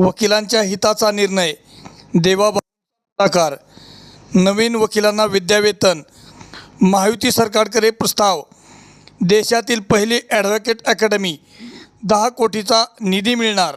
वकिलांच्या हिताचा निर्णय देवाबाकार नवीन वकिलांना विद्यावेतन महायुती सरकारकडे प्रस्ताव. देशातील पहिली ॲडव्होकेट अकॅडमी दहा कोटीचा निधी मिळणार.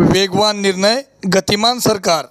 वेगवान निर्णय गतिमान सरकार.